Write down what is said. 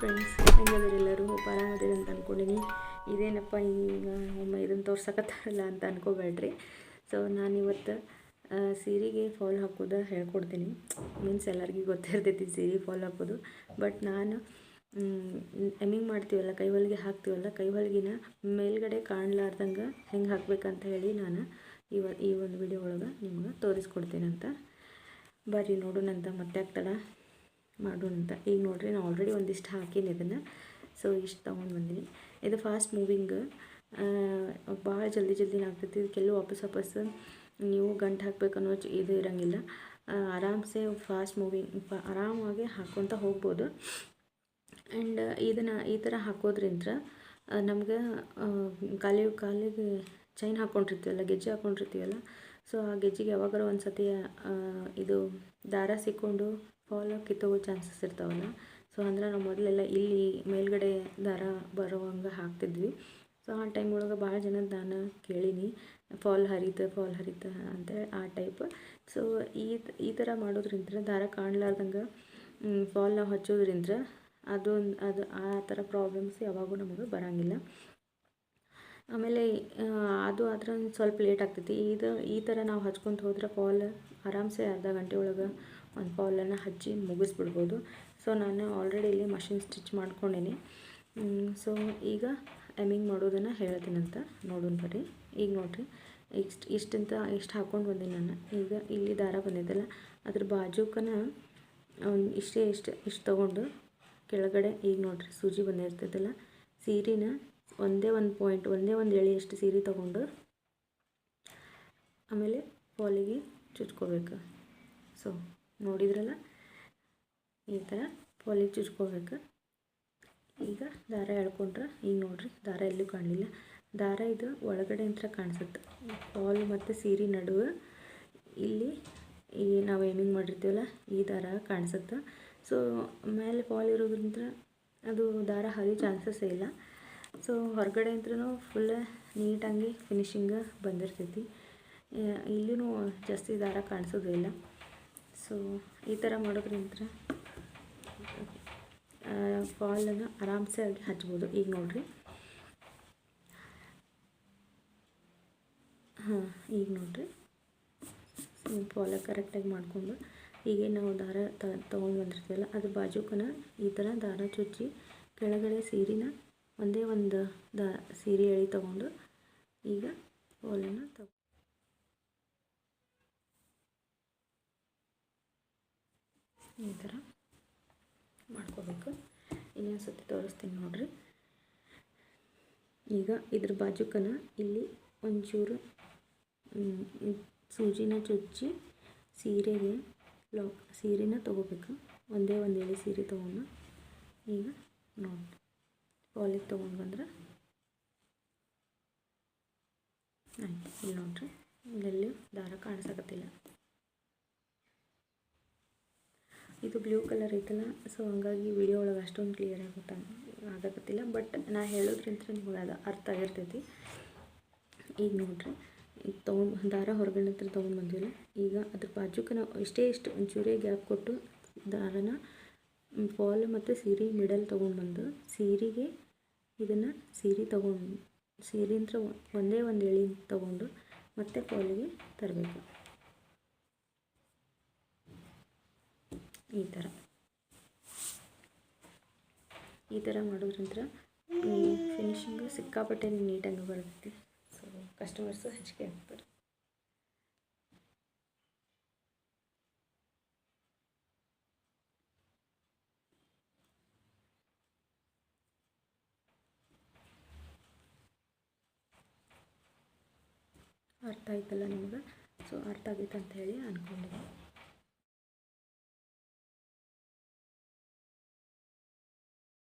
Friends ಹೆಂಗದಿರೆಲ್ಲರೂ hope ಆರಾಮದಿರಿ ಅಂತ ಅಂದ್ಕೊಂಡಿನಿ ಇದೇನಪ್ಪ, ಈಗ ಒಮ್ಮೆ ಇದನ್ನು ತೋರ್ಸಕತ್ತಾರಲ್ಲ ಅಂತ ಅನ್ಕೋಬೇಡ್ರಿ. ಸೊ ನಾನಿವತ್ತು ಸೀರೆಗೆ ಫಾಲ್ ಹಾಕೋದು ಹೇಳ್ಕೊಡ್ತೀನಿ. ಮೀನ್ಸ್ ಎಲ್ಲರಿಗೂ ಗೊತ್ತಿರ್ತೈತಿ ಸೀರೆ ಫಾಲ್ ಹಾಕೋದು. ಬಟ್ ನಾನು ಎಮ್ಮಿಂಗ್ ಮಾಡ್ತೀವಲ್ಲ, ಕೈ ಹೊಲಿಗೆ ಹಾಕ್ತೀವಲ್ಲ, ಕೈ ಹೊಲಿಗೆನ ಮೇಲ್ಗಡೆ ಕಾಣ್ಲಾರ್ದಂಗೆ ಹೆಂಗೆ ಹಾಕ್ಬೇಕಂತ ಹೇಳಿ ನಾನು ಇವ, ಈ ಒಂದು ವಿಡಿಯೋ ಒಳಗೆ ನಿಮ್ಗೆ ತೋರಿಸ್ಕೊಡ್ತೀನಂತ. ಬರ್ರಿ ನೋಡೋಣಂತ, ಮತ್ತೆ ಆಗ್ತಡ ಮಾಡೋಣಂತ ಈಗ ನೋಡ್ರಿ ನಾನು ಆಲ್ರೆಡಿ ಒಂದಿಷ್ಟು ಹಾಕೀನಿ ಇದನ್ನು. ಸೊ ಇಷ್ಟು ತೊಗೊಂಡು ಬಂದೀನಿ. ಇದು ಫಾಸ್ಟ್ ಮೂವಿಂಗ್ ಭಾಳ ಜಲ್ದಿ ಜಲ್ದಿ ಆಗ್ತೈತಿ. ಇದಕ್ಕೆಲ್ಲೂ ವಾಪಸ್ ವಾಪಸ್ ನೀವು ಗಂಟು ಹಾಕಬೇಕು ಅನ್ನೋ ಇದು ಇರೋಂಗಿಲ್ಲ. ಆರಾಮ್ಸೆ ಫಾಸ್ಟ್ ಮೂವಿಂಗ್ ಆರಾಮಾಗಿ ಹಾಕ್ಕೊತ ಹೋಗ್ಬೋದು. ಆ್ಯಂಡ್ ಇದನ್ನು ಈ ಥರ ಹಾಕೋದ್ರಿಂದ ನಮ್ಗೆ ಕಾಲಿ, ಕಾಲಿಗೆ ಚೈನ್ ಹಾಕ್ಕೊಂಡಿರ್ತೀವಲ್ಲ ಗೆಜ್ಜೆ ಹಾಕ್ಕೊಂಡಿರ್ತೀವಲ್ಲ ಸೊ ಆ ಗೆಜ್ಜೆಗೆ ಯಾವಾಗಾರು ಒಂದು ಸತಿ ಇದು ದಾರ ಸಿಕ್ಕೊಂಡು ಫಾಲ್ ಕಿತ್ತೋಗೋ ಚಾನ್ಸಸ್ ಇರ್ತಾವಲ್ಲ. ಸೊ ಅಂದ್ರೆ ನಾವು ಮೊದಲೆಲ್ಲ ಇಲ್ಲಿ ಮೇಲ್ಗಡೆ ದಾರ ಬರೋವಂಗೆ ಹಾಕ್ತಿದ್ವಿ. ಸೊ ಆ ಟೈಮ್ ಒಳಗೆ ಭಾಳ ಜನ ನಾನು ಕೇಳೀನಿ. ಫಾಲ್ ಹರಿತ ಫಾಲ್ ಹರಿತ ಅಂತೇಳಿ ಆ ಟೈಪ್ ಸೊ ಈ ಈ ಥರ ಮಾಡೋದ್ರಿಂದ ದಾರ ಕಾಣಲಾರ್ದಂಗೆ ಫಾಲ್ ನಾವು ಹಚ್ಚೋದ್ರಿಂದ ಅದು ಅದು ಆ ಥರ ಪ್ರಾಬ್ಲಮ್ಸ್ ಯಾವಾಗೂ ನಮಗೆ ಬರೋಂಗಿಲ್ಲ. ಆಮೇಲೆ ಅದು ಆದ್ರೆ ಸ್ವಲ್ಪ ಲೇಟ್ ಆಗ್ತೈತಿ. ಇದು ಈ ಥರ ನಾವು ಹಚ್ಕೊಂತ ಹೋದ್ರೆ ಫಾಲ್ ಆರಾಮ್ಸೆ ಅರ್ಧ ಗಂಟೆ ಒಳಗೆ ಒಂದು ಫಾಲನ್ನು ಹಚ್ಚಿ ಮುಗಿಸ್ಬಿಡ್ಬೋದು. ಸೊ ನಾನು ಆಲ್ರೆಡಿ ಇಲ್ಲಿ ಮಷಿನ್ ಸ್ಟಿಚ್ ಮಾಡ್ಕೊಂಡಿನಿ. ಸೊ ಈಗ ಎಮಿಂಗ್ ಮಾಡೋದನ್ನು ಹೇಳ್ತೀನಂತ ನೋಡೋಣ ಬರ್ರಿ ಈಗ ನೋಡಿರಿ. ಇಷ್ಟು, ಇಷ್ಟಂತ, ಇಷ್ಟು ಹಾಕ್ಕೊಂಡು ಬಂದೀನಿ ನಾನು. ಈಗ ಇಲ್ಲಿ ದಾರ ಬಂದಿದ್ದಲ್ಲ, ಅದ್ರ ಬಾಜುಕನ ಇಷ್ಟೇ, ಇಷ್ಟು ಇಷ್ಟು ತೊಗೊಂಡು ಕೆಳಗಡೆ ಈಗ ನೋಡಿರಿ ಸೂಜಿ ಬಂದಿರ್ತೈತಲ್ಲ, ಸೀರೆನ ಒಂದೇ ಒಂದು ಪಾಯಿಂಟ್ ಒಂದೇ ಒಂದು ಎಳೆಯಷ್ಟು ಸೀರೆ ತೊಗೊಂಡು ಆಮೇಲೆ ಫಾಲಿಗೆ ಚುಚ್ಕೋಬೇಕು. ಸೊ ನೋಡಿದ್ರಲ್ಲ? ಈ ಥರ ಫಾಲಿಗೆ ಚುಚ್ಕೋಬೇಕು. ಈಗ ದಾರ ಎಳ್ಕೊಂಡ್ರೆ, ಈಗ ನೋಡಿರಿ, ದಾರ ಎಲ್ಲೂ ಕಾಣಲಿಲ್ಲ. ದಾರ ಇದು ಒಳಗಡೆ ಅಂತ ಕಾಣಿಸುತ್ತೆ. ಪಾಲ್ ಮತ್ತು ಸೀರೆ ನಡುವೆ ಇಲ್ಲಿ ಈ ನಾವು ಏಮಿಂಗ್ ಮಾಡಿರ್ತೀವಲ್ಲ, ಈ ದಾರ ಕಾಣಿಸುತ್ತೆ. ಸೊ ಮೇಲೆ ಫಾಲ್ ಇರೋದ್ರಿಂದ ಅದು ದಾರ ಹರಿಯೋ ಚಾನ್ಸಸ್ ಇಲ್ಲ. ಸೊ ಹೊರಗಡೆ ಅಂತೂ ಫುಲ್ ನೀಟಾಗಿ ಫಿನಿಶಿಂಗ್ ಬಂದಿರ್ತೈತಿ. ಇಲ್ಲಿನೂ ಜಾಸ್ತಿ ದಾರ ಕಾಣಿಸೋದೇ ಇಲ್ಲ. ಸೊ ಈ ಥರ ಮಾಡೋದ್ರಿಂದ ಫಾಲನ್ನು ಆರಾಮ್ಸೆ ಆಗಿ ಹಚ್ಬೋದು. ಈಗ ನೋಡಿರಿ. ಹಾಂ, ಈಗ ನೋಡಿರಿ. ಫಾಲ ಕರೆಕ್ಟಾಗಿ ಮಾಡಿಕೊಂಡು ಹೀಗೆ ನಾವು ದಾರ ತೊಗೊಂಡು ಬಂದಿರ್ತೀವಲ್ಲ, ಅದು ಬಾಜುಕನ ಈ ಥರ ದಾರ ಚುಚ್ಚಿ ಕೆಳಗಡೆ ಸೀರಿನ ಒಂದೇ ಒಂದು ದ, ಸೀರೆ ಎಳೆ ತೊಗೊಂಡು ಈಗ ಫಾಲನ್ನು ತಗೊ ಈ ಥರ ಮಾಡ್ಕೋಬೇಕು. ಇನ್ನೊಂದು ಸತಿ ತೋರಿಸ್ತೀನಿ ನೋಡಿರಿ. ಈಗ ಇದ್ರ ಬಾಜುಕನ ಇಲ್ಲಿ ಒಂಚೂರು ಸೂಜಿನ ಚುಚ್ಚಿ ಸೀರೆಗೆ ಲಾಕ್, ಸೀರೆನ ತೊಗೋಬೇಕು. ಒಂದೇ ಒಂದು ಎಳೆ ಸೀರೆ ತೊಗೊಂಡು ಈಗ ನೋಡಿ ಪಾಲಿಗೆ ತೊಗೊಂಡು ಬಂದ್ರೆ ಆಯ್ತು. ಇಲ್ಲಿ ನೋಡ್ರಿ, ಇಲ್ಲೆಲ್ಲಿ ದಾರ ಕಾಣಿಸಕತ್ತಿಲ್ಲ. ಇದು ಬ್ಲೂ ಕಲರ್ ಐತಲ್ಲ ಸೊ ಹಂಗಾಗಿ ವಿಡಿಯೋ ಒಳಗೆ ಅಷ್ಟೊಂದು ಕ್ಲಿಯರ್ ಆಗುತ್ತಾ ಆಗಕತ್ತಿಲ್ಲ ಬಟ್ ನಾ ಹೇಳೋದ್ರಿಂದ ನಿಮಗೆ ಅದು ಅರ್ಥ ಆಗಿರ್ತೈತಿ. ಈಗ ನೋಡ್ರಿ ಈಗ ತೊಗೊಂಡು ದಾರ ಹೊರಗಡೆ ಹತ್ರ ತೊಗೊಂಡು ಬಂದಿಲ್ಲ ಈಗ ಅದ್ರ ಬಾಜುಕ ನಾವು ಇಷ್ಟೇ ಇಷ್ಟು ಒಂಚೂರೇ ಗ್ಯಾಪ್ ಕೊಟ್ಟು ದಾರನ ಫಾಲ್ ಮತ್ತು ಸೀರೆ ಮಿಡಲ್ ತೊಗೊಂಡು ಬಂದು, ಸೀರೆಗೆ ಇದನ್ನು ಸೀರೆ ತೊಗೊಂಡು ಸೀರೆಂತ್ರ ಒಂದೇ ಒಂದು ಎಳಿ ತೊಗೊಂಡು ಮತ್ತೆ ಫಾಲಿಗೆ ತರಬೇಕು. ಈ ಥರ. ಈ ಥರ ಮಾಡೋದ್ರಿಂದ ಫಿನಿಷಿಂಗು ಸಿಕ್ಕಾಪಟ್ಟೆ ನೀಟಾಗಿ ಬರ್ತೈತಿ. ಸೊ ಕಸ್ಟಮರ್ಸು ಹೆಚ್ಚಿಗೆ ಆಗ್ತಾರೆ ಅರ್ಥ ಆಯ್ತಲ್ಲ ನಿಮ್ಗೆ? ಸೊ ಅರ್ಥ ಆಗೈತೆ ಅಂತ ಹೇಳಿ ಅಂದ್ಕೊಂಡಿದ್ದೀನಿ